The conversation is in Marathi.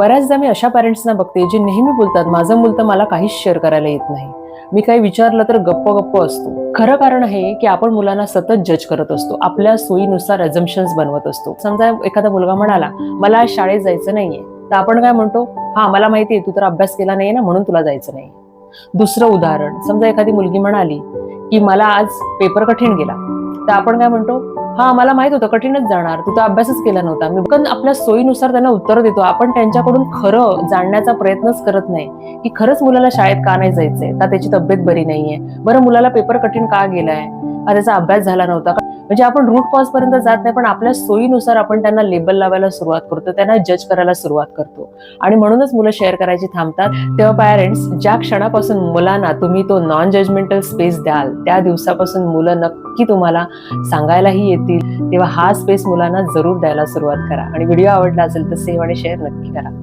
बऱ्याचदा मी अशा पॅरेंट्सना बघते जे नेहमी बोलतात माझं मुलतं तर मला काहीच शेअर करायला येत नाही. मी काही विचारलं तर गप्प गप्प असतो. खरं कारण आहे की आपण मुलांना सतत जज करत असतो. आपल्या सोयीनुसार अजम्पन्स बनवत असतो. समजा एखादा मुलगा म्हणाला मला आज शाळेत जायचं नाहीये. तर आपण काय म्हणतो? हा मला माहिती आहे तू तर अभ्यास केला नाहीये ना म्हणून तुला जायचं नाही. दुसरं उदाहरण समजा एखादी मुलगी म्हणाली की मला आज पेपर कठीण गेला. तर आपण काय म्हणतो? हा मला माहीत होतं कठीणच जाणार. तू तर अभ्यासच केला नव्हता. मी पण आपल्या सोयीनुसार त्यांना उत्तर देतो. आपण त्यांच्याकडून खरं जाणण्याचा प्रयत्नच करत नाही. की खरंच मुलाला शाळेत का नाही जायचंय? का त्याची तब्येत बरी नाहीये? बरं मुलाला पेपर कठीण का गेलाय? का त्याचा अभ्यास झाला नव्हता? का म्हणजे आपण रूट कॉज पर्यंत जात नाही पण आपल्या सोयीनुसार आपण त्यांना लेबल लावायला सुरुवात करतो. त्यांना जज करायला सुरुवात करतो. आणि म्हणूनच मुलं शेअर करायची थांबतात. तेव्हा पॅरेंट्स ज्या क्षणापासून मुलांना तुम्ही तो नॉन जजमेंटल स्पेस द्याल त्या दिवसापासून मुलं नक्की तुम्हाला सांगायलाही येत येतील. तेव्हा हा स्पेस मुलांना जरूर द्यायला सुरुवात करा. आणि व्हिडिओ आवडला असेल तर सेव्ह आणि शेअर नक्की करा.